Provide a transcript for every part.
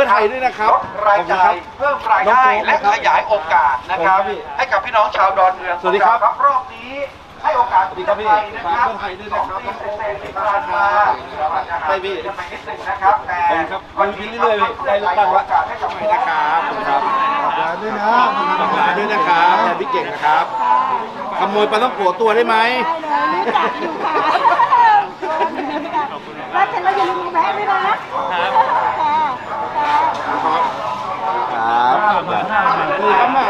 พื่อไทยด้วยนะครับรายขอบคุณจ่าครัยบเพิ่มรายได้และขยายโอกาสนะครับขอบคุณครับพี่ให้กับพี่น้องชาวดอนเมืองสวัสดีครับของเารอบนี้ให้โอกาสสวัสดีครับพี่เพื่อไทยนะครับฝากเพื่อไทยด้วยนะครับสองปีเศษๆที่ผ่านมาใช่พี่จะไปนิดนึงนะครับแต่ขอบคุณครับวันนี้เรื่อยๆพี่ได้เลือกตั้งละโอกาสให้กับพี่นะครับขอบคุณครับฝากร้านด้วยนะฝากร้านด้วยนะครับแทนพี่เก่งนะครับขโมยปลาต้องโกะตัวได้ไหมได้เลยรู้จักอยู่ค่ะแล้วเสร็จแล้วอย่าลืมมาแวะด้วยนะค่ะค่ะ ครับ ครับ สวัสดีครับแม่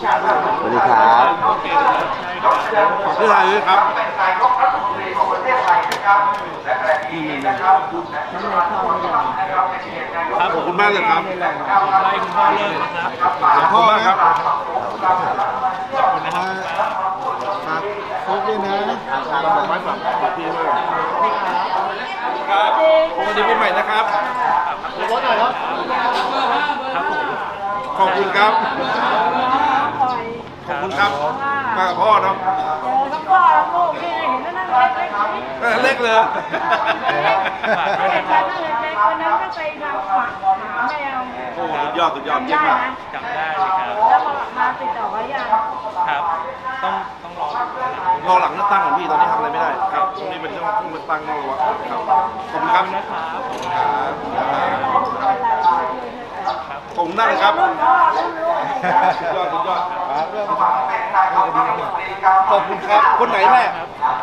สวัสดีครับฝากเพื่อไทยด้วยครับเป็นนายกรัฐมนตรีของประเทศไทยนะครับและขณะนี้นะครับนะครับเป็นเกียรตินายกขอบคุณมากเลยครับไล่คุณพ่อเลิกนะครับขอบคุณมากครับฝากโค้กด้วยนะครับสวัสดีปีใหม่นะครับขอบคุณครับขอบคุณครับ มากับพ่อเนาะเจอทั้งพ่อทั้งลูกที่เห็นนั่นเล็กๆนี่เออเล็กเลยเด็กๆนั่นเล็กๆวันนั้นก็ไปทำหมักหาแมวโอ้สุดยอดสุดยอดเยี่ยมจำได้มากนะจำได้เลยครับ แล้วพอมาติดต่อไว้ยังครับ ต้องต้องรอรอหลังเลือกตั้งของพี่ตอนนี้ทำอะไรไม่ได้ครับช่วงนี้เป็นช่วงช่วงเลือกตั้งนอกระวะครับขอบคุณครับนะครับครับขอบคุณมากเลยครับรุ่นพ่อรุ่นลูกสุดยอดสุดยอด ขอบคุณครับ คนไหนแม่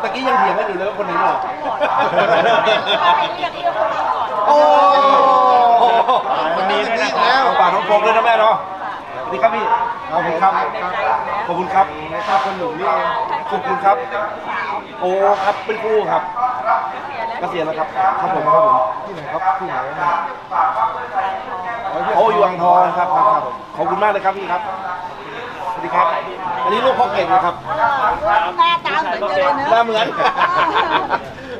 ตะกี้ยังเถียงกันอยู่เลยว่าคนไหนหล่อโอ้วันนี้ด้วยนะครับฝากน้องโฟกด้วยนะแม่เนาะสวัสดีครับพี่ ขอบคุณครับ ขอบคุณครับชอบคนหนุ่มนี่เองขอบคุณครับ โอ้ครับเป็นครูครับเกษียณแล้วครับ ครับผมครับผมที่ไหนครับที่ไหนโอ้อยู่อ่างทองครับครับครับ ขอบคุณมากเลยครับพี่ครับสวัส ดีครับ อันนี้ลูกพ่อเก่งนะครับหน้าตาเหมือนกันเลยเนอะหน้าเหมือน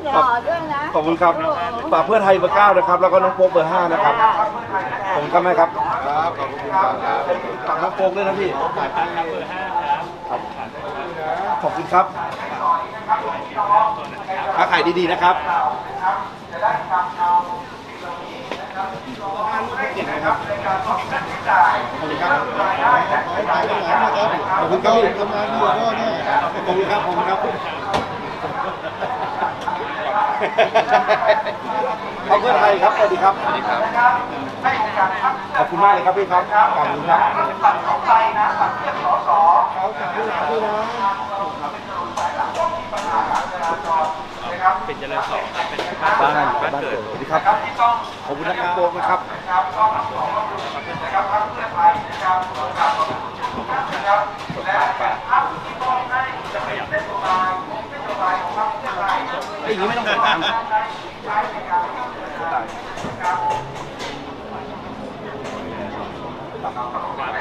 หล่อด้วยนะขอบคุณครับฝากเพื่อไทยเบอร์เก้านะครับ แล้วก็น้องโป๊กเบอร์ห้านะครับขอบคุณครับแม่ครับครับขอบคุณครับฝากน้องโป๊กด้วยนะพี่ขอบคุณครับค้าขายดีๆนะครับ ขอบคุณครับขอบคุณครับพี่ทำงานดีกว่าพ่อแน่ขอบคุณครับขอบคุณครับ ขอบเพื่อไทยครับ สวัสดีครับ สวัสดีครับ ขอบคุณมากเลยครับพี่ครับขอบคุณครับเป็นเจริญสองครับ เป็นบ้านบ้านบ้านบ้านเกิเกิดดสวัสดีครับขอบคุณนะครับโป๊กนะครับไอ้อย่างนี้ไม่ต้องถาม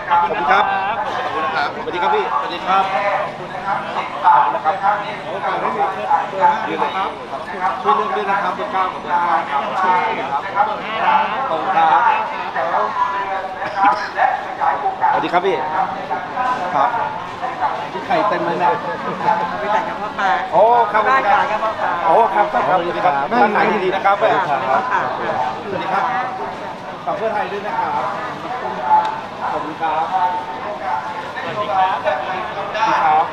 ขอบคุณครับขอบ คุณนะครับสวัสดีครับพี่สวัสดีครับขอบคุณนะครับโอกาสไม่มีเบอร์ห้าด้วยนะครับช่วยเลือกด้วยนะครับเบอร์เก้ากับเบอร์ห้าครับขอบคุณครับขอบคุณครับสวัสดีครับพี่ครับที่ไข่เต็มเลยเนี่ยไปแต่งกับพ่อปลาโอ้ครับบ้านขายกับพ่อปลาโอ้ครับครับครับสวัสดีครับบ้านไหนดีๆนะครับแม่ค่ะค่ะค่ะสวัสดีครับฝากเพื่อไทยด้วยนะครับขอบคุณครับสวัสดี ครับ ครับ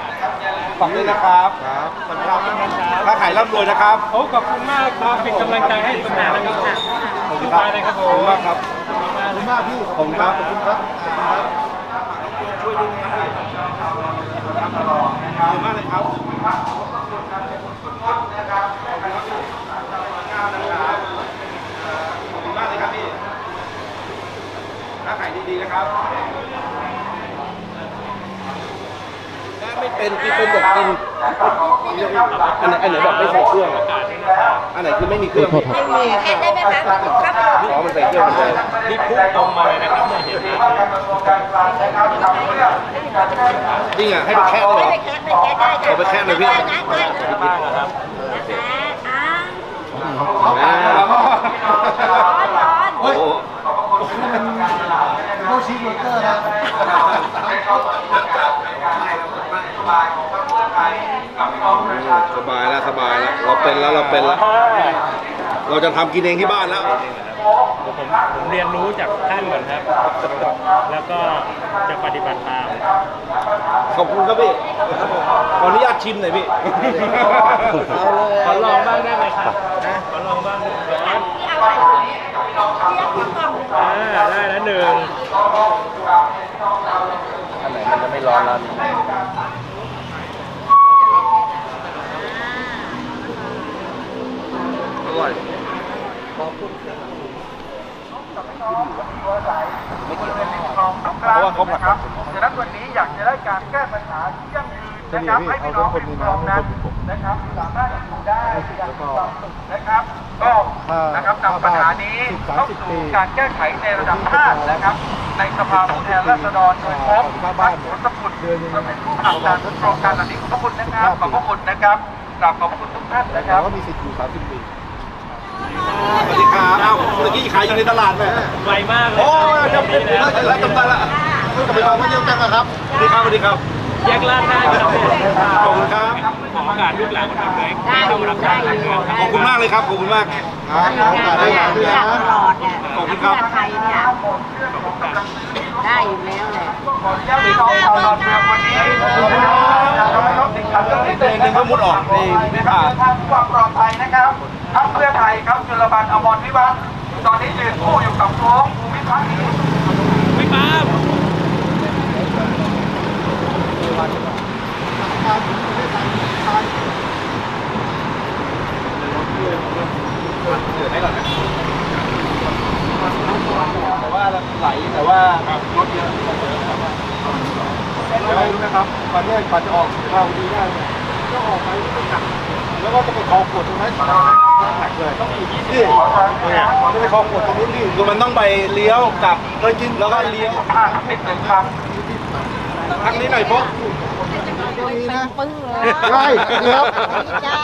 ฝากด้วยนะครับครับขอบคุณครับค้าขายร่ำรวยนะครับโอ้ขอบคุณมากครับเป็นกำลังใจให้สมานนะครับขอบคุณครับนะครับขอบคุณมากครับขอบคุณมากพี่ขอบคุณครับขอบคุณครับช่วยดูนะครับขอบคุณมากเลยครับ ขอบคุณมากเลยครับพี่ค้าขายดีๆนะครับถ้าไม่เป็นคือเป็นแบบกิน อันไหนอันไหนแบบไม่ใส่เครื่องอะอันไหนคือไม่มีเครื่อง ไม่มีเห็นได้ไหมคะครับอ๋อ มันใส่เครื่องเลยนี่พุ่งตรงมาเลยนะครับไม่เห็นนะจริงอะให้ไปแค่เลยเหรอไม่แค่ไม่แค่ได้เอาไปแค่เลยพี่ ได้นะได้นะบ้างนะครับอ่าอ่า ร้อนร้อน โอ้โห โคชิโรเตอร์นะ สบายแล้วสบายแล้วเราเป็นแล้วเราเป็นแล้ว เราจะทำกินเองที่บ้านแล้วโอเคผมผมเรียนรู้จากท่านก่อนครับ แล้วก็จะปฏิบัติตาม ขอบคุณครับพี่ ขออนุญาตชิมหน่อยพี่ ขอลองบ้างได้ไหมครับนะขอลองบ้างร้อนเอาไปเทียบกับกล่องอ่าได้แล้วหนึ่ง อันไหนมันจะไม่ร้อนแล้วอร่อย เพราะว่าเขาผลักดันฉะนั้นวันนี้อยากจะได้การแก้ปัญหาที่ยั่งยืนนะครับให้พี่น้องริมคลองนั้นนะครับสามารถอยู่ได้อย่างมีความสุขนะครับก็นะครับนำปัญหานี้เข้าสู่การแก้ไขในระดับชาตินะครับ ในสภาผู้แทนราษฎรโดยพร้อมท่านสวนสมุทรซึ่งเป็นผู้ผลักดันโครงการเหล่านี้ขอบพระคุณนะครับขอบพระคุณนะครับกราบขอบพระคุณทุกท่านนะครับก็มีสิทธิ์อยู่ 30 ปี สวัสดีครับอ้าวเมื่อกี้ขายอยู่ในตลาดเลยไวมากเลยโอ้ยจำเป็นนี่แล้วแล้วจำได้ละจะไปลองไม่เดียวกันนะครับสวัสดีครับสวัสดีครับแยกลาดหน้าครับขอบคุณครับขอโอกาสลูกหลานคนทำเลยต้องรับการเมืองครับขอบคุณมากเลยครับขอบคุณมากครับขอโอกาสได้งานด้วยนะตลอดเนี่ยขอบคุณครับไทยเนี่ยได้อยู่แล้วแหละขออนุญาตพี่น้องชาวดอนเมืองวันนี้จะทำให้รถติดขัดเรื่องนิดเพลงหนึ่งก็มุดออกในไม่ผ่านทางความปลอดภัยนะครับ พักเพื่อไทยครับจุลพันธ์อมรวิวัฒน์ตอนนี้ยืนคู่อยู่กับโค้งภูมิพัฒน์ไม่ปาล์ม แต่ว่าไหลแต่ว่ารถเยอะแล้วรู้ไหมครับวันนี้ก่อนจะออกเราดีได้เนี่ยก็ออกไปที่เป็นหนักแล้วก็จะไปคอกดตรงนั้นหนักเลยต้องอยู่ที่นี่เนี่ยจะไปคอกดตรงนี้นี่คือมันต้องไปเลี้ยว กลับแล้วกินแล้วก็เลี้ยวอะนิดหนึ่งครับทางนี้หน่อยพวกดีนะปึ้งเลยใช่ครับจ้า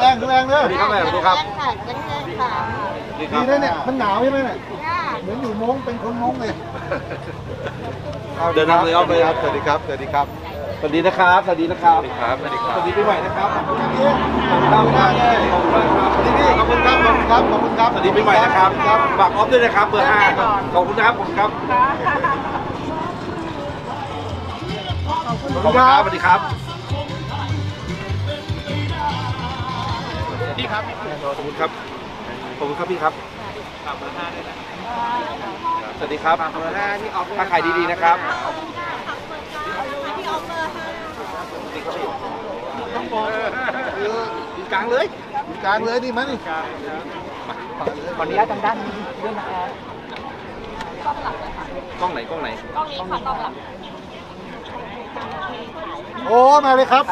แรงแรงเลยสวัสดีครับแม่สวัสดีครับค่ะจังเลยค่ะสวัสดีคดีรับนะเนี่ยมันหนาวใช่ไหมเนี่ยจ้าเหมือนอยู่ม้งเป็นคนม้งเลยเดินทางเลยเอาไปครับสวัสดีครับสวัสดีครับ สวัสดีนะครับ สวัสดีนะครับ สวัสดีครับ สวัสดีครับ สวัสดีปีใหม่นะครับ ขอบคุณพี่ขอบคุณครับได้เลยขอบคุณมากครับสวัสดีพี่ขอบคุณครับ ขอบคุณครับ ขอบคุณครับ สวัสดีปีใหม่นะครับฝากออฟด้วยนะครับ เบอร์ห้าครับขอบคุณนะครับ ขอบคุณครับ ขอบคุณครับ สวัสดีครับพี่ครับ ขอบคุณครับ ขอบคุณครับพี่ครับสวัสดีครับถ้าขายดีๆนะครับ ดีกลางเลยอยู่กลางเลยดีไหมนี่ขออนุญาตทางด้านนี้ด้วยนะครับกล้องไหนกล้องไหนโอ้มาเลยครับ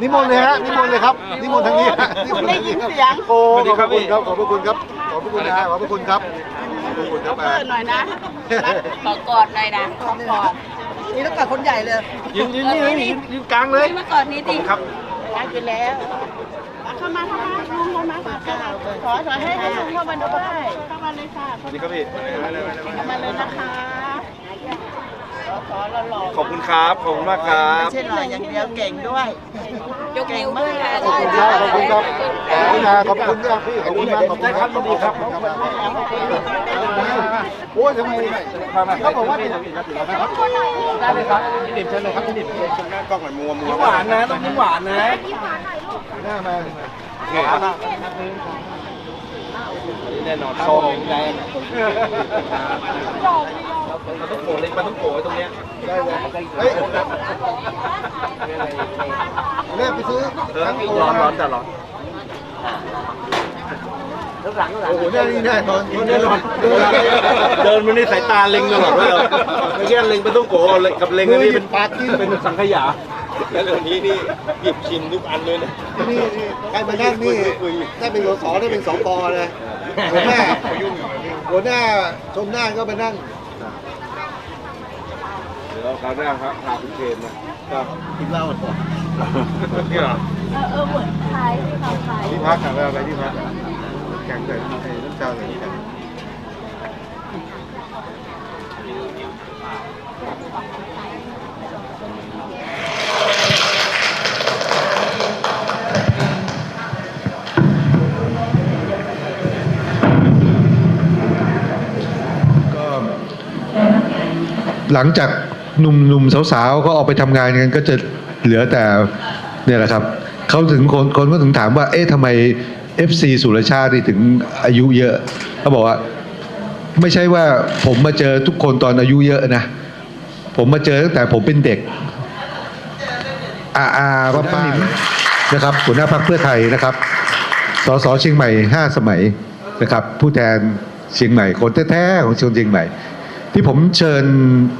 นิมนต์เลยฮะนิมนต์เลยครับนิมนต์ทางนี้ฮะนิมนต์ทางนี้ครับโอ้ขอบคุณครับขอบคุณครับขอบคุณนะขอบคุณครับขอบคุณครับเปิดหน่อยนะขอกอดหน่อยนะขอกอดนี่ต้องกับคนใหญ่เลยยืนยืนยืนยืนกลางเลยมากอดนี้ดิครับ ไปแล้วเข้ามาเข้ามาลุงเข้ามาขอขอให้ให้ลุงเข้ามาด้วยเข้ามาเลยค่ะสวัสดีครับพี่เข้ามาเลยนะคะขอหล่อขอบคุณครับ ขอบคุณมากครับไม่ใช่หน่ออย่างเดียวเก่งด้วยๆยกนิ้วด้วยค่ะขอบคุณครับขอบคุณครับขอบคุณนะขอบคุณครับพี่ขอบคุณมากขอบคุณครับสวัสดีครับ โอ้ยทำไมเขาบอกว่าเป็นได้เลยครับพี่ดิบเชิญเลยครับพี่ดิบเชิญหน้ากล้องหน่อยมัวมัวหวานนะต้องยิ้มหวานนะหน้ามาแน่นอนโชว์แรงมันต้องโผล่เลยมันต้องโผล่ตรงเนี้ยได้เลยเฮ้ยเรียกไปซื้อเออทั้งตัวร้อน ร้อนแต่ร้อนโอ้โหแน่นี่แน่นอนแน่นอนเดินมาในสายตาเล็งตลอดว่าเราไม่ใช่เล็งเป็นต้องโกกับเล็งอันนี้เป็นปาร์ตี้เป็นสังขยาแล้วเดี๋ยวนี้นี่หยิบชิมทุกอันเลยนะนี่นี่ใครมานั่งนี่ได้เป็นสสได้เป็นสกเลยหัวหน้าหัวหน้าชมหน้าก็มานั่งเดี๋ยวคราวหน้าครับพาคุณเชนมาก็กินเหล้านี่เหรอเออเออเหมือนขายที่เขาขายที่พักถามว่าไปที่พัก แข็งแบบไอ้น้ำเจ้าแบบนี้แหละหลังจากหนุ่มๆสาวๆก็ออกไปทำงานกันก็จะเหลือแต่เนี่ยแหละครับเขาถึงคนคนก็ถึงถามว่า เอ๊ะทำไม FC สุรชาตินี่ถึงอายุเยอะเขาบอกว่า ไม่ใช่ว่าผมมาเจอทุกคนตอนอายุเยอะนะ ผมมาเจอตั้งแต่ผมเป็นเด็ก อาอาป้าป้านะครับหัวหน้าพรรคเพื่อไทยนะครับสสเชียงใหม่ห้าสมัยนะครับ ผู้แทนเชียงใหม่คนแท้ๆของชนเชียงใหม่ ที่ผมเชิญ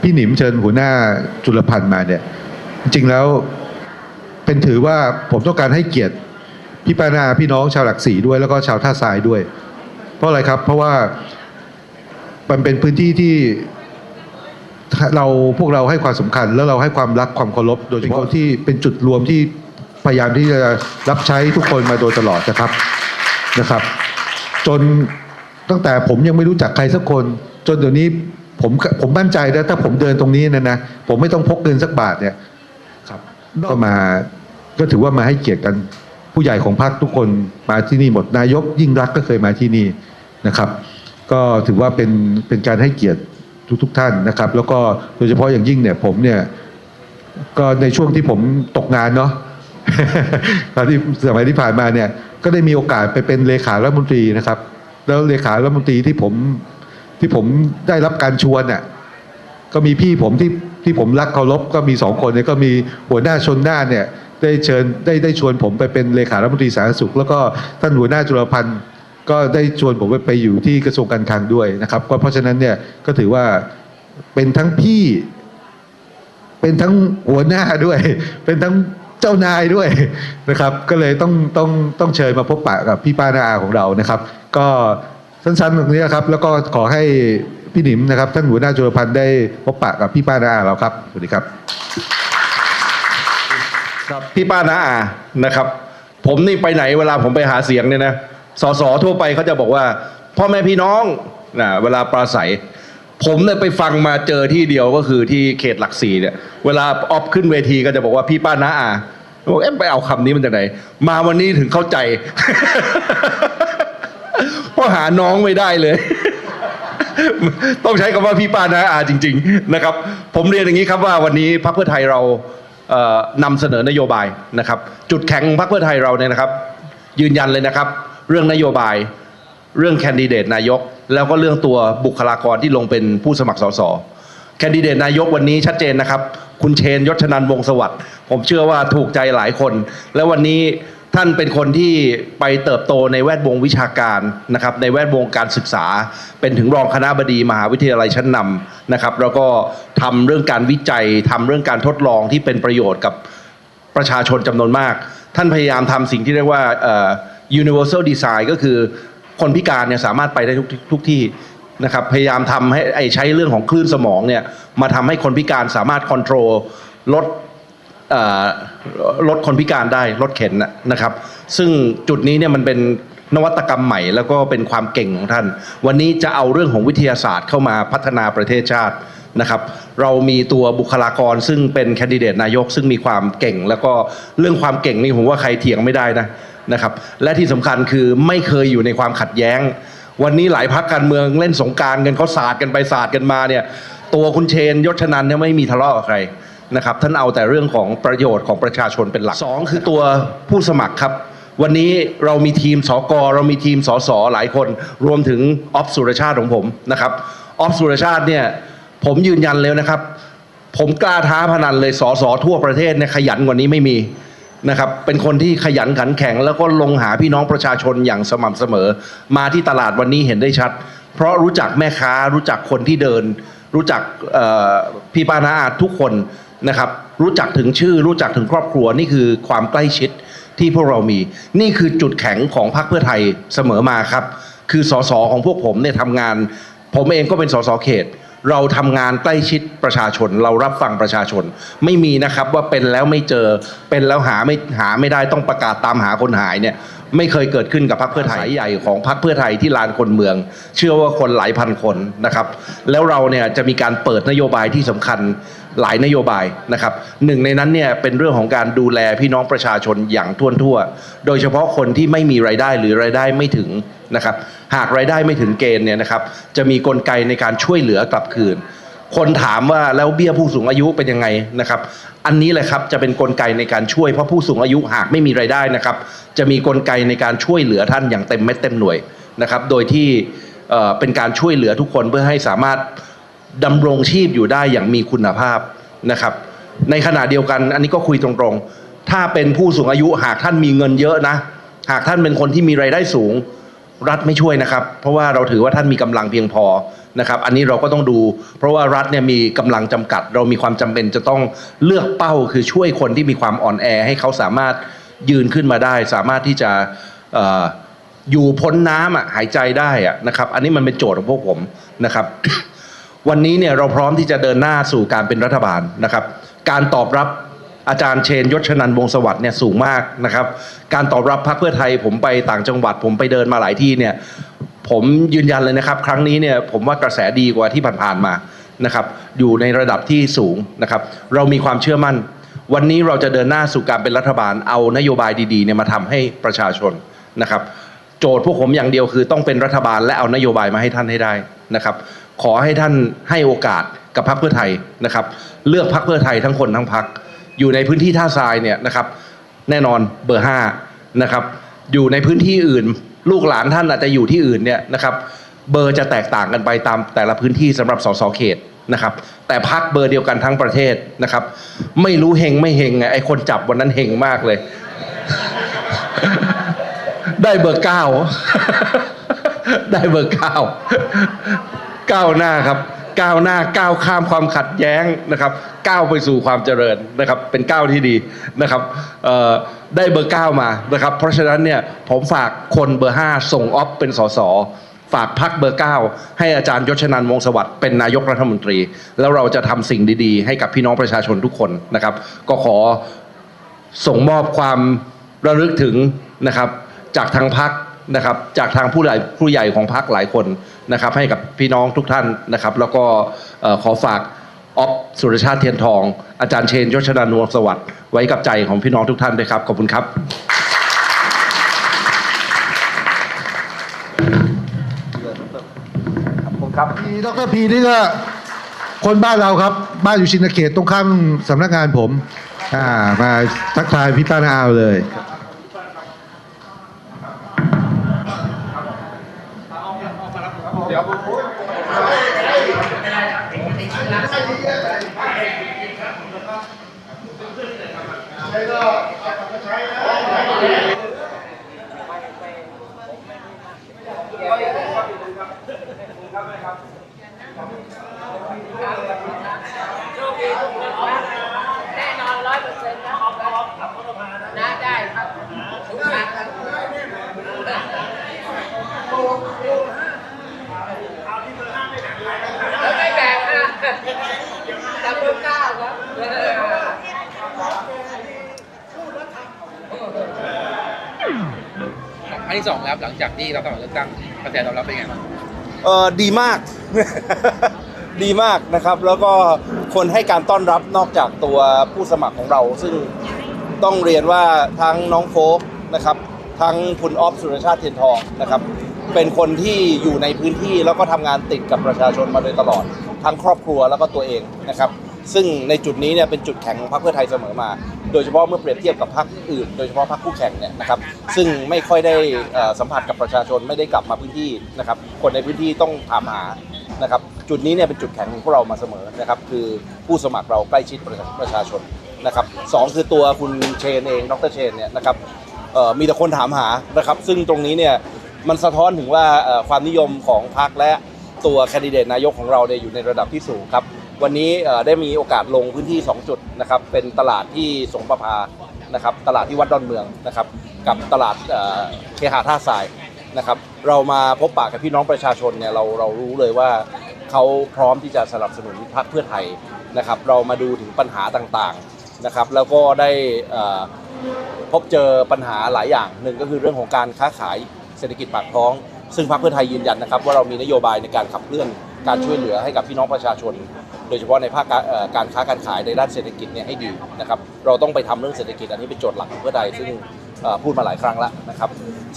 พี่หนิมเชิญหัวหน้าจุลพันธ์มาเนี่ย จริงๆแล้วเป็นถือว่าผมต้องการให้เกียรติ พี่ปานาพี่น้องชาวหลักสี่ด้วยแล้วก็ชาวท่าทรายด้วย เพราะอะไรครับ เพราะว่ามันเป็นพื้นที่ที่เราพวกเราให้ความสำคัญ แล้วเราให้ความรักความเคารพโดยเฉพาะที่เป็นจุดรวมที่พยายามที่จะรับใช้ทุกคนมาโดยตลอดนะครับนะครับ จนตั้งแต่ผมยังไม่รู้จักใครสักคน จนเดี๋ยวนี้ผมผมมั่นใจนะถ้าผมเดินตรงนี้นะนะผมไม่ต้องพกเงินสักบาทเนี่ย ครับก็มาก็ถือว่ามาให้เกียรติกัน ผู้ใหญ่ของพรรคทุกคนมาที่นี่หมดนายกยิ่งรักก็เคยมาที่นี่นะครับ ก็ถือว่าเป็นเป็นการให้เกียรติทุกทุกท่านนะครับ แล้วก็โดยเฉพาะอย่างยิ่งเนี่ยผมเนี่ยก็ในช่วงที่ผมตกงานเนาะตอนที่สมัยที่ผ่านมาเนี่ยก็ได้มีโอกาสไปเป็นเลขารัฐมนตรีนะครับ แล้วเลขารัฐมนตรีที่ผมที่ผมได้รับการชวนอะก็มีพี่ผมที่ที่ผมรักเคารพก็มีสองคนเนี่ยก็มีหัวหน้าชนหน้าเนี่ย ได้เชิญได้ได้ชวนผมไปเป็นเลขารัฐมนตรีสาธารณสุข แล้วก็ท่านหัวหน้าจุลพันธ์ก็ได้ชวนผมไปไปอยู่ที่กระทรวงการคลังด้วยนะครับก็เพราะฉะนั้นเนี่ยก็ถือว่าเป็นทั้งพี่ เป็นทั้งหัวหน้าด้วย เป็นทั้งเจ้านายด้วยนะครับ ก็เลยต้องต้องต้องเชิญมาพบปะกับพี่ป้านาอาของเรานะครับ ก็สั้นๆแบบนี้นครับ แล้วก็ขอให้พี่หนิมนะครับ ท่านหัวหน้าจุลพันธ์ได้พบปะกับพี่ป้านาอาเราครับสวัสดีครับ ครับพี่ป้านาอานะครับ ผมนี่ไปไหนเวลาผมไปหาเสียงเนี่ยนะสสทั่วไปเขาจะบอกว่า พ่อแม่พี่น้องนะเวลาปราศัย ผมเนี่ยไปฟังมาเจอที่เดียวก็คือที่เขตหลักสี่เนี่ยเวลาออฟขึ้นเวทีก็จะบอกว่าพี่ป้านาอาบอกเอ๊ะไปเอาคำนี้มันจากไหน มาวันนี้ถึงเข้าใจเพราะหาน้องไม่ได้เลย ต้องใช้คำว่าพี่ป้านาอาจริง ๆ นะครับ ผมเรียนอย่างนี้ครับว่าวันนี้พรรคเพื่อไทยเรา นำเสนอนโยบายนะครับ จุดแข็งของพรรคเพื่อไทยเราเนี่ยนะครับ ยืนยันเลยนะครับ เรื่องนโยบายเรื่องแคนดิเดตนายก แล้วก็เรื่องตัวบุคลากรที่ลงเป็นผู้สมัครสสแคนดิเดตนายกวันนี้ชัดเจนนะครับ คุณเชนยศชนันวงศสวัสดิ์ผมเชื่อว่าถูกใจหลายคน และวันนี้ ท่านเป็นคนที่ไปเติบโตในแวดวงวิชาการนะครับในแวดวงการศึกษา เป็นถึงรองคณะบดีมหาวิทยาลัยชั้นนำนะครับ แล้วก็ทำเรื่องการวิจัยทำเรื่องการทดลองที่เป็นประโยชน์กับประชาชนจำนวนมาก ท่านพยายามทำสิ่งที่เรียกว่า universal design ก็คือคนพิการเนี่ยสามารถไปได้ทุกทุกที่นะครับพยายามทำให้ใช้เรื่องของคลื่นสมองเนี่ยมาทำให้คนพิการสามารถค o n t r o l ลด ลดคนพิการได้ลดเข็นนะครับ ซึ่งจุดนี้เนี่ยมันเป็นนวัตกรรมใหม่แล้วก็เป็นความเก่งของท่าน วันนี้จะเอาเรื่องของวิทยาศาสตร์เข้ามาพัฒนาประเทศชาตินะครับ เรามีตัวบุคลากรซึ่งเป็นแคนดิเดตนายก ซึ่งมีความเก่ง แล้วก็เรื่องความเก่งนี่ผมว่าใครเถียงไม่ได้นะนะครับและที่สำคัญคือไม่เคยอยู่ในความขัดแย้ง วันนี้หลายพักการเมืองเล่นสงการกันเขาสาดกันไปสาดกันมาเนี่ยตัวคุณเชนยศชนันเนี่ยไม่มีทะเลาะกับใคร นะครับท่านเอาแต่เรื่องของประโยชน์ของประชาชนเป็นหลักสองคือตัวผู้สมัครครับ วันนี้เรามีทีมสกเรามีทีมสสหลายคน รวมถึงออฟสุรชาติของผมนะครับออฟสุรชาติเนี่ยผมยืนยันเลยนะครับ ผมกล้าท้าพนันเลยสอสอทั่วประเทศเนี่ยขยันกว่านี้ไม่มีนะครับเป็นคนที่ขยันขันแข็ง แล้วก็ลงหาพี่น้องประชาชนอย่างสม่ำเสมอ มาที่ตลาดวันนี้เห็นได้ชัด เพราะรู้จักแม่ค้ารู้จักคนที่เดิน รู้จักเอ่อพี่ป้านาอาทุกคน นะครับ รู้จักถึงชื่อ รู้จักถึงครอบครัวนี่คือความใกล้ชิดที่พวกเรามี นี่คือจุดแข็งของพรรคเพื่อไทยเสมอมาครับ คือสสของพวกผมเนี่ยทำงาน ผมเองก็เป็นสสเขต เราทำงานใกล้ชิดประชาชน เรารับฟังประชาชน ไม่มีนะครับว่าเป็นแล้วไม่เจอเป็นแล้วหาไม่หาไม่ได้ต้องประกาศตามหาคนหายเนี่ย ไม่เคยเกิดขึ้นกับพรรคเพื่อไทยใหญ่ของพรรคเพื่อไทยที่ลานคนเมือง เชื่อว่าคนหลายพันคนนะครับ แล้วเราเนี่ยจะมีการเปิดนโยบายที่สำคัญหลายนโยบายนะครับหนึ่งในนั้นเนี่ยเป็นเรื่องของการดูแลพี่น้องประชาชนอย่างทั่วทั่ว โดยเฉพาะคนที่ไม่มีรายได้หรือรายได้ไม่ถึงนะครับ หากรายได้ไม่ถึงเกณฑ์เนี่ยนะครับ จะมีกลไกในการช่วยเหลือกลับคืน คนถามว่าแล้วเบี้ยผู้สูงอายุเป็นยังไงนะครับ อันนี้แหละครับจะเป็นนกลไกในการช่วยเพราะผู้สูงอายุหากไม่มีรายได้นะครับ จะมีกลไกในการช่วยเหลือท่านอย่างเต็มเม็ดเต็มหน่วยนะครับ โดยที่เอ่อเป็นการช่วยเหลือทุกคนเพื่อให้สามารถดำรงชีพอยู่ได้อย่างมีคุณภาพนะครับ ในขณะเดียวกันอันนี้ก็คุยตรงๆ ถ้าเป็นผู้สูงอายุหากท่านมีเงินเยอะนะ หากท่านเป็นคนที่มีรายได้สูง รัฐไม่ช่วยนะครับ เพราะว่าเราถือว่าท่านมีกำลังเพียงพอ นะครับอันนี้เราก็ต้องดู เพราะว่ารัฐเนี่ยมีกำลังจำกัด เรามีความจำเป็นจะต้องเลือกเป้าคือช่วยคนที่มีความอ่อนแอ ให้เขาสามารถยืนขึ้นมาได้ สามารถที่จะออยู่พ้นน้ำอะหายใจได้อะนะครับอันนี้มันเป็นโจทย์ของพวกผมนะครับ วันนี้เนี่ยเราพร้อมที่จะเดินหน้าสู่การเป็นรัฐบาลนะครับ การตอบรับอาจารย์เชนยศชนันวงศสวัสดิ์เนี่ยสูงมากนะครับ การตอบรับพรรคเพื่อไทยผมไปต่างจังหวัด ผมไปเดินมาหลายที่เนี่ย ผมยืนยันเลยนะครับ ครั้งนี้เนี่ยผมว่ากระแสดีกว่าที่ผ่านๆมานะครับ อยู่ในระดับที่สูงนะครับ เรามีความเชื่อมั่น วันนี้เราจะเดินหน้าสู่การเป็นรัฐบาลเอานโยบายดีๆเนี่ยมาทำให้ประชาชนนะครับ โจทย์พวกผมอย่างเดียวคือต้องเป็นรัฐบาลและเอานโยบายมาให้ท่านให้ได้นะครับ ขอให้ท่านให้โอกาสกับพรรคเพื่อไทยนะครับ เลือกพรรคเพื่อไทยทั้งคนทั้งพรรคอยู่ในพื้นที่ท่าทรายเนี่ยนะครับ แน่นอนเบอร์ห้านะครับอยู่ในพื้นที่อื่น ลูกหลานท่านอาจจะอยู่ที่อื่นเนี่ยนะครับเบอร์จะแตกต่างกันไปตามแต่ละพื้นที่สำหรับสสเขตนะครับแต่พักเบอร์เดียวกันทั้งประเทศนะครับไม่รู้เฮงไม่เฮงไงไอคนจับวันนั้นเฮงมากเลย ได้เบอร์เก้าได้เบอร์เก้าก้าวหน้าครับ ก้าวหน้าก้าวข้ามความขัดแย้งนะครับก้าวไปสู่ความเจริญนะครับเป็นก้าวที่ดีนะครับได้เบอร์เก้ามานะครับ เพราะฉะนั้นเนี่ยผมฝากคนเบอร์ห้าส่งออฟเป็นสสฝากพักเบอร์เก้าให้อาจารย์ยศชนันท์วงศ์สวัสดิ์เป็นนายกรัฐมนตรี แล้วเราจะทำสิ่งดีๆ ให้กับพี่น้องประชาชนทุกคนนะครับ ก็ขอส่งมอบความระลึกถึงนะครับจากทางพัก นะครับจากทางผู้ใหญ่ผู้ใหญ่ของพักหลายคนนะครับให้กับพี่น้องทุกท่านนะครับ แล้วก็เอ่อขอฝากออฟสุรชาติเทียนทอง อาจารย์เชนยศชนานวงศ์สวัสดิ์ไว้กับใจของพี่น้องทุกท่านด้วยครับ ขอบคุณครับพีดรพีนี่ก็คนบ้านเราครับ บ้านอยู่ชินเขตตรงข้ามสำนักงานผม อ่ามาทักทายพี่ต้านาอาวเลย โชคดีทุกคนแน่นอนร้อยเปอร์เซ็นต์นะออกไปขับรถมานะได้ครับทุกครั้งครับแล้วไม่แบ่งนะแต่เบอร์เก้าครับครั้งที่สองแล้วหลังจากที่เราสมัครเลือกตั้งกระแสตอบรับเป็นไงบ้างเออดีมาก ดีมากนะครับ แล้วก็คนให้การต้อนรับนอกจากตัวผู้สมัครของเรา ซึ่งต้องเรียนว่าทั้งน้องโฟกนะครับ ทั้งคุณออฟสุรชาติเทียนทองนะครับ เป็นคนที่อยู่ในพื้นที่แล้วก็ทำงานติดกับประชาชนมาโดยตลอด ทั้งครอบครัวแล้วก็ตัวเองนะครับ ซึ่งในจุดนี้เนี่ยเป็นจุดแข็งของพรรคเพื่อไทยเสมอมา โดยเฉพาะเมื่อเปรียบเทียบกับพรรคอื่น โดยเฉพาะพรรคคู่แข่งเนี่ยนะครับ ซึ่งไม่ค่อยได้เอ่อสัมผัสกับประชาชนไม่ได้กลับมาพื้นที่นะครับ คนในพื้นที่ต้องถามหา นะครับจุดนี้เนี่ยเป็นจุดแข็งของพวกเรามาเสมอนะครับคือผู้สมัครเราใกล้ชิดประชาประชาชนนะครับสองคือตัวคุณเชนเองดรเชนเนี่ยนะครับมีแต่คนถามหานะครับซึ่งตรงนี้เนี่ยมันสะท้อนถึงว่าความนิยมของพรรคและตัวแคนดิเดตนายกของเราเนี่ยอยู่ในระดับที่สูงครับวันนี้ได้มีโอกาสลงพื้นที่ 2 จุดนะครับเป็นตลาดที่สงประพานะครับตลาดที่วัดดอนเมืองนะครับกับตลาดเอ่อเคหะท่าทราย นะครับเรามาพบปะกับพี่น้องประชาชนเนี่ยเราเรารู้เลยว่าเขาพร้อมที่จะสนับสนุนพรรคเพื่อไทยนะครับ เรามาดูถึงปัญหาต่างๆนะครับ แล้วก็ได้พบเจอปัญหาหลายอย่างหนึ่งก็คือเรื่องของการค้าขายเศรษฐกิจปากท้อง ซึ่งพรรคเพื่อไทยยืนยันนะครับ ว่าเรามีนโยบายในการขับเคลื่อนการช่วยเหลือให้กับพี่น้องประชาชน โดยเฉพาะในภาคการค้าการขายในด้านเศรษฐกิจเนี่ยให้ดีนะครับ เราต้องไปทำเรื่องเศรษฐกิจอันนี้เป็นโจทย์หลักของเพื่อไทยซึ่ง พูดมาหลายครั้งแล้วนะครับ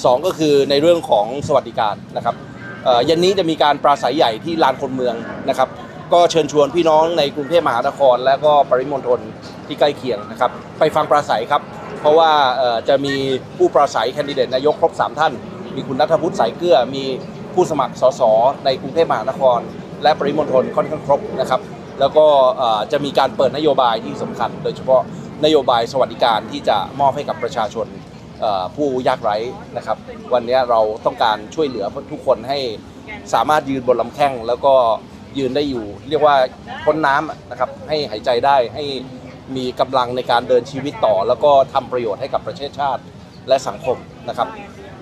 สองก็คือในเรื่องของสวัสดิการนะครับเย็นนี้จะมีการปราศัยใหญ่ที่ลานคนเมืองนะครับ ก็เชิญชวนพี่น้องในกรุงเทพมหานคร และก็ปริมณฑลที่ใกล้เคียงนะครับ ไปฟังปราศัยครับ เพราะว่าจะมีผู้ปราศัยแคนดิเดตนายกครบ 3 ท่าน มีคุณนัทวุฒิสายเกลือมีผู้สมัครสสในกรุงเทพมหานคร และปริมณฑลค่อนข้างครบนะครับ แล้วก็จะมีการเปิดนโยบายที่สำคัญ โดยเฉพาะนโยบายสวัสดิการที่จะมอบให้กับประชาชน ผู้ยากไร้นะครับ วันนี้เราต้องการช่วยเหลือทุกคนให้สามารถยืนบนลำแข้งแล้วก็ยืนได้อยู่ เรียกว่าพ้นน้ำนะครับให้หายใจได้ให้มีกำลังในการเดินชีวิตต่อ แล้วก็ทำประโยชน์ให้กับประเทศชาติและสังคมนะครับ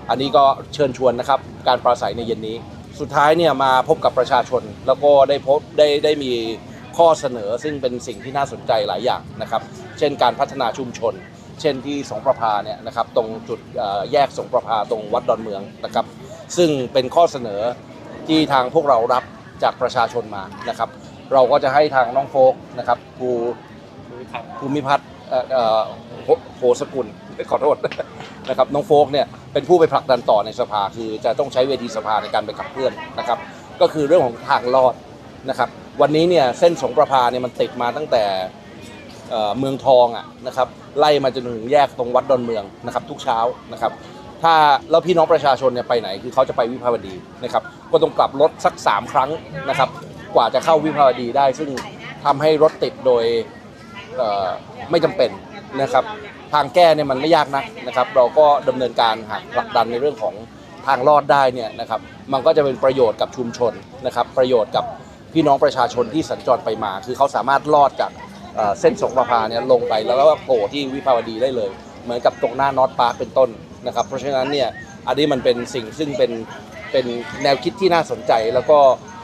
อันนี้ก็เชิญชวนนะครับ การปราศัยในเย็นนี้ สุดท้ายเนี่ยมาพบกับประชาชน แล้วก็ได้พบได้ได้มีข้อเสนอซึ่งเป็นสิ่งที่น่าสนใจหลายอย่างนะครับ เช่นการพัฒนาชุมชน เช่นที่สงประพาเนี่ยนะครับตรงจุดเอ่อแยกสงประพาตรงวัดดอนเมืองนะครับ ซึ่งเป็นข้อเสนอที่ทางพวกเรารับจากประชาชนมานะครับ เราก็จะให้ทางน้องโฟกนะครับครูภูมิพัฒน์เอ่อเอ่อโหโหสกุลขอโทษนะครับน้องโฟกเนี่ยเป็นผู้ไปผลักดันต่อในสภาคือจะต้องใช้เวทีสภาในการไปขับเคลื่อนนะครับ ก็คือเรื่องของทางลอดนะครับ วันนี้เนี่ยเส้นสงประพาเนี่ยมันติดมาตั้งแต่ เมืองทองอะนะครับไล่มาจนถึงแยกตรงวัดดอนเมืองนะครับทุกเช้านะครับถ้าแล้วพี่น้องประชาชนเนี่ยไปไหนคือเขาจะไปวิภาวดีนะครับก็ต้องกลับรถสัก 3 ครั้งนะครับกว่าจะเข้าวิภาวดีได้ ซึ่งทำให้รถติดโดยไม่จำเป็นนะครับทางแก้เนี่ยมันไม่ยากนักนะครับ เราก็ดำเนินการหากผลักดันในเรื่องของทางลอดได้เนี่ยนะครับมันก็จะเป็นประโยชน์กับชุมชนนะครับประโยชน์กับพี่น้องประชาชนที่สัญจรไปมา คือเขาสามารถลอดจาก เอ่อเส้นสงประพาเนี่ยลงไปแล้วก็โผล่ที่วิภาวดีได้เลย เหมือนกับตรงหน้านอตปาร์คเป็นต้นนะครับเพราะฉะนั้นเนี่ยอันนี้มันเป็นสิ่งซึ่งเป็นเป็นแนวคิดที่น่าสนใจแล้วก็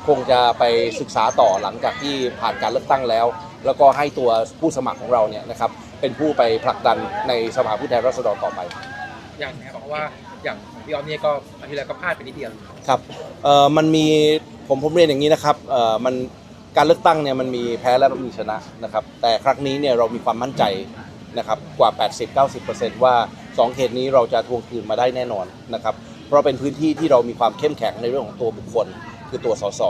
คงจะไปศึกษาต่อหลังจากที่ผ่านการเลือกตั้งแล้ว แล้วก็ให้ตัวผู้สมัครของเราเนี่ยนะครับเป็นผู้ไปผลักดันในสภาผู้แทนราษฎรต่อไปอย่างนี้บอกว่าอย่างของพี่ออฟเนี่ยก็อาทิตย์แล้วก็พลาดไปนิดเดียวครับเอ่อมันมีผมผมเรียนอย่างนี้นะครับเอ่อมัน การเลือกตั้งเนี่ยมันมีแพ้และมีชนะนะครับ แต่ครั้งนี้เนี่ยเรามีความมั่นใจนะครับกว่า 80-90%ว่า 2 เขตนี้เราจะทวงคืนมาได้แน่นอนนะครับ เพราะเป็นพื้นที่ที่เรามีความเข้มแข็งในเรื่องของตัวบุคคล คือตัวสส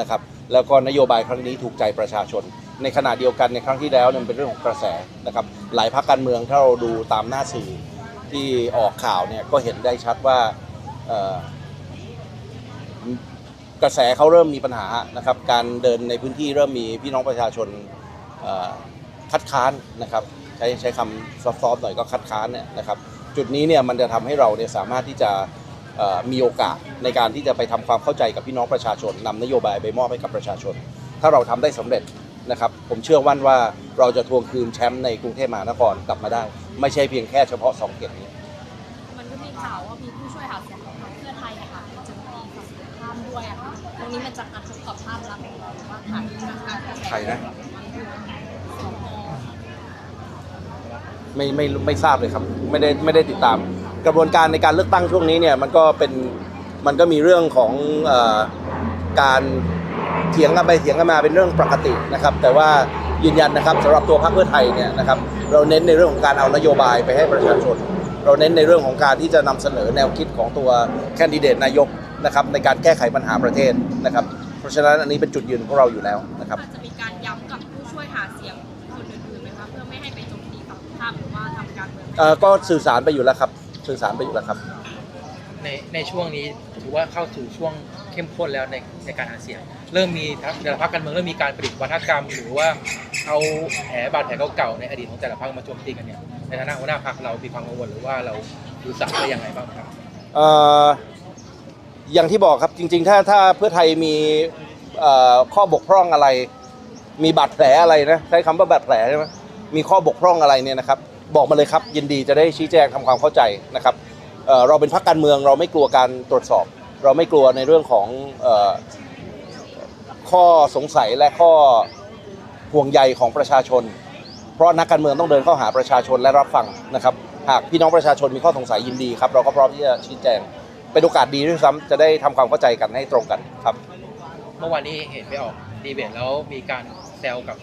นะครับแล้วก็นโยบายครั้งนี้ถูกใจประชาชน ในขณะเดียวกันในครั้งที่แล้วเนี่ยเป็นเรื่องของกระแสนะครับหลายพรรคการเมืองถ้าเราดูตามหน้าสื่อที่ออกข่าวเนี่ยก็เห็นได้ชัดว่า กระแสเขาเริ่มมีปัญหานะครับ การเดินในพื้นที่เริ่มมีพี่น้องประชาชนคัดค้านนะครับ ใช้ใช้คำซอฟต์ๆหน่อยก็คัดค้านเนี่ยนะครับ จุดนี้เนี่ยมันจะทำให้เราเนี่ยสามารถที่จะมีโอกาสในการที่จะไปทำความเข้าใจกับพี่น้องประชาชนนำนโยบายไปมอบให้กับประชาชน ถ้าเราทำได้สำเร็จนะครับผมเชื่อวันว่าเราจะทวงคืนแชมป์ในกรุงเทพมหานครกลับมาได้ ไม่ใช่เพียงแค่เฉพาะสองเขตนี้ นี้มันจะกระทบกับภาพลักษณ์ของเราหรือว่าฐานการกระแสใครนะสวไม่ไม่ไม่ทราบเลยครับ ไม่ได้ไม่ได้ติดตาม กระบวนการในการเลือกตั้งช่วงนี้เนี่ย มันก็เป็นมันก็มีเรื่องของเออการเถียงกันไปเถียงกันมาเป็นเรื่องปกตินะครับ แต่ว่ายืนยันนะครับสำหรับตัวพรรคเพื่อไทยเนี่ยนะครับ เราเน้นในเรื่องของการเอานโยบายไปให้ประชาชน เราเน้นในเรื่องของการที่จะนำเสนอแนวคิดของตัวแคนดิเดตนายก นะครับในการแก้ไขปัญหาประเทศนะครับ เพราะฉะนั้นอันนี้เป็นจุดยืนของเราอยู่แล้วนะครับมันจะมีการย้ำกับผู้ช่วยหาเสียงคนอื่นๆไหมคะเพื่อไม่ให้ไปโจมตีฝั่งตรงข้ามหรือว่าทำการเมืองเอ่อก็สื่อสารไปอยู่แล้วครับ สื่อสารไปอยู่แล้วครับ ในในช่วงนี้ถือว่าเข้าสู่ช่วงเข้มข้นแล้วในในการหาเสียง เริ่มมีทั้งแต่ละพรรคการเมืองเริ่มมีการประดิษฐ์วัฒกรรม หรือว่าเอาแผลบาดแผลเก่าๆในอดีตของแต่ละพรรคมาโจมตีกันเนี่ยในฐานะหัวหน้าพรรคเรามีความกังวลหรือว่าเราดูสักได้ยังไงบ้างครับเอ่อ อย่างที่บอกครับจริง ๆ ถ้าถ้าเพื่อไทยมีข้อบกพร่องอะไร มีบาดแผลอะไรนะใช้คำว่าบาดแผลใช่ไหมมีข้อบกพร่องอะไรเนี่ยนะครับ บอกมาเลยครับ ยินดีจะได้ชี้แจงทำความเข้าใจนะครับเเราเป็นพรรคการเมืองเราไม่กลัวการตรวจสอบ เราไม่กลัวในเรื่องของอข้อสงสัยและข้อห่วงใยของประชาชน เพราะนักการเมืองต้องเดินเข้าหาประชาชนและรับฟังนะครับ หากพี่น้องประชาชนมีข้อสงสัยยินดีครับ เราก็พร้อมที่จะชี้แจง เป็นโอกาสดีด้วยซ้ำจะได้ทำความเข้าใจกันให้ตรงกันครับ เมื่อวานนี้เห็นไปออกดีเบตแล้วมีการแซวกับ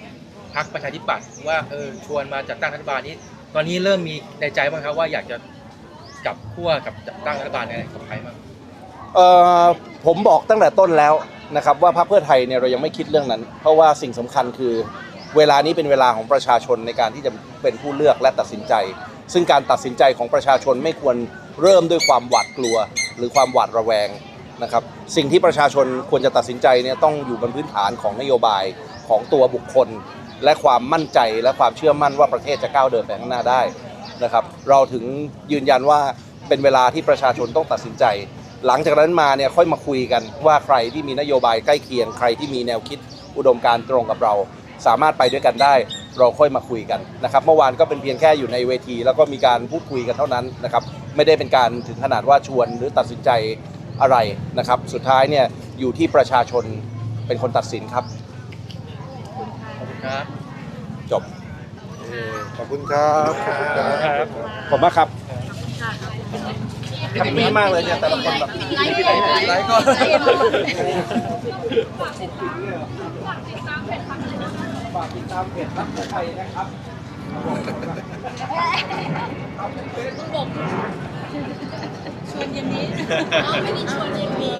พรรคประชาธิปัตย์ว่าเออชวนมาจัดตั้งรัฐบาลนี้ ตอนนี้เริ่มมีในใจบ้างครับว่าอยากจะจับขั้วกับจัดตั้งรัฐบาลอะไรกับใครบ้างเอ่อผมบอกตั้งแต่ต้นแล้วนะครับว่าพรรคเพื่อไทยเนี่ยเรายังไม่คิดเรื่องนั้น เพราะว่าสิ่งสำคัญคือเวลานี้เป็นเวลาของประชาชนในการที่จะเป็นผู้เลือกและตัดสินใจ ซึ่งการตัดสินใจของประชาชนไม่ควรเริ่มด้วยความหวาดกลัว หรือความหวาดระแวงนะครับสิ่งที่ประชาชนควรจะตัดสินใจเนี่ยต้องอยู่บนพื้นฐานของนโยบายของตัวบุคคล และความมั่นใจและความเชื่อมั่นว่าประเทศจะก้าวเดินไปข้างหน้าได้นะครับเราถึงยืนยันว่าเป็นเวลาที่ประชาชนต้องตัดสินใจ หลังจากนั้นมาเนี่ยค่อยมาคุยกันว่าใครที่มีนโยบายใกล้เคียง ใครที่มีแนวคิดอุดมการตรงกับเรา สามารถไปด้วยกันได้ เราค่อยมาคุยกันนะครับ เมื่อวานก็เป็นเพียงแค่อยู่ในเวที แล้วก็มีการพูดคุยกันเท่านั้นนะครับ ไม่ได้เป็นการถึงขนาดว่าชวนหรือตัดสินใจอะไรนะครับ สุดท้ายเนี่ยอยู่ที่ประชาชนเป็นคนตัดสินครับครับจบขอบคุณครับขอบคุณครับครับผมมากครับแฮปปี้มากเลยเนี่ยแต่ละคนแบบไลฟ์ก่อน ฝากติดตามเพจรักไทยนะครับชวนเย็นนี้อ๋อไม่มีชวนเย็นนี้